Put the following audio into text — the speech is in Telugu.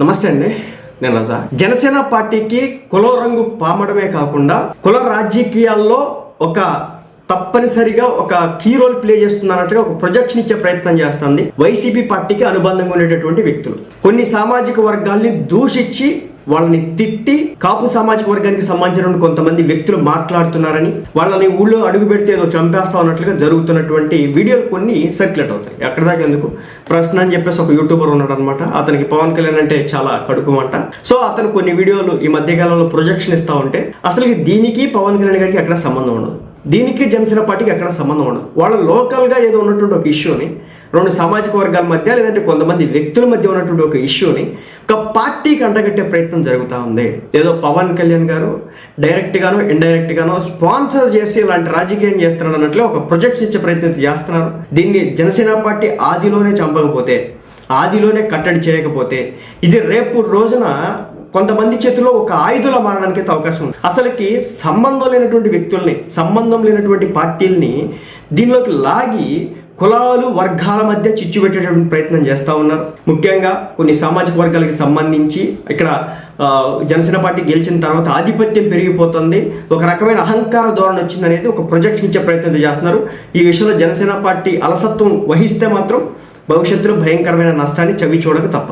నమస్తే అండి నేను రజా. జనసేన పార్టీకి కుల రంగు పామడమే కాకుండా కుల రాజకీయాల్లో ఒక తప్పనిసరిగా ఒక కీ రోల్ ప్లే చేస్తున్నట్టుగా ఒక ప్రొజెక్షన్ ఇచ్చే ప్రయత్నం చేస్తుంది వైసీపీ పార్టీకి అనుబంధంగా ఉండేటటువంటి వ్యక్తులు. కొన్ని సామాజిక వర్గాల్ని దూషించి వాళ్ళని తిట్టి కాపు సామాజిక వర్గానికి సంబంధించిన కొంతమంది వ్యక్తులు మాట్లాడుతున్నారని వాళ్ళని ఊళ్ళో అడుగు పెడితే ఏదో చంపేస్తా ఉన్నట్లుగా జరుగుతున్నటువంటి వీడియోలు కొన్ని సర్క్యులేట్ అవుతాయి. ఎక్కడ దాకా ఎందుకు? ప్రశ్న అని చెప్పేసి ఒక యూట్యూబర్ ఉన్నాడు అనమాట అతనికి పవన్ కళ్యాణ్ అంటే చాలా కడుపు మంట. సో అతను కొన్ని వీడియోలు ఈ మధ్య కాలంలో ప్రొజెక్షన్ ఇస్తా ఉంటే అసలు దీనికి పవన్ కళ్యాణ్ గారికి ఎక్కడ సంబంధం ఉండదు. దీనికి జనసేన పార్టీకి ఎక్కడ సంబంధం ఉండదు. వాళ్ళ లోకల్గా ఏదో ఉన్నటువంటి ఒక ఇష్యూని రెండు సామాజిక వర్గాల మధ్య లేదంటే కొంతమంది వ్యక్తుల మధ్య ఉన్నటువంటి ఒక ఇష్యూని ఒక పార్టీకి అంటగట్టే ప్రయత్నం జరుగుతూ ఉంది. ఏదో పవన్ కళ్యాణ్ గారు డైరెక్ట్గానో ఇండైరెక్ట్గానో స్పాన్సర్ చేసి ఇలాంటి రాజకీయం చేస్తున్నాడు అన్నట్లు ఒక ప్రొజెక్ట్స్ ఇచ్చే ప్రయత్నం చేస్తున్నారు. దీన్ని జనసేన పార్టీ ఆదిలోనే చంపకపోతే ఆదిలోనే కట్టడి చేయకపోతే ఇది రేపు రోజున కొంతమంది చేతిలో ఒక ఆయుధంలో మారడానికి అయితే అవకాశం ఉంది. అసలుకి సంబంధం లేనటువంటి వ్యక్తుల్ని సంబంధం లేనటువంటి పార్టీల్ని దీనిలోకి లాగి కులాలు వర్గాల మధ్య చిచ్చు పెట్టేటటువంటి ప్రయత్నం చేస్తూ ఉన్నారు. ముఖ్యంగా కొన్ని సామాజిక వర్గాలకి సంబంధించి ఇక్కడ జనసేన పార్టీ గెలిచిన తర్వాత ఆధిపత్యం పెరిగిపోతుంది. ఒక రకమైన అహంకార ధోరణి వచ్చిందనేది ఒక ప్రొజెక్షన్ ఇచ్చే ప్రయత్నం చేస్తున్నారు. ఈ విషయంలో జనసేన పార్టీ అలసత్వం వహిస్తే మాత్రం భవిష్యత్తులో భయంకరమైన నష్టాన్ని చవి చూడక తప్పదు.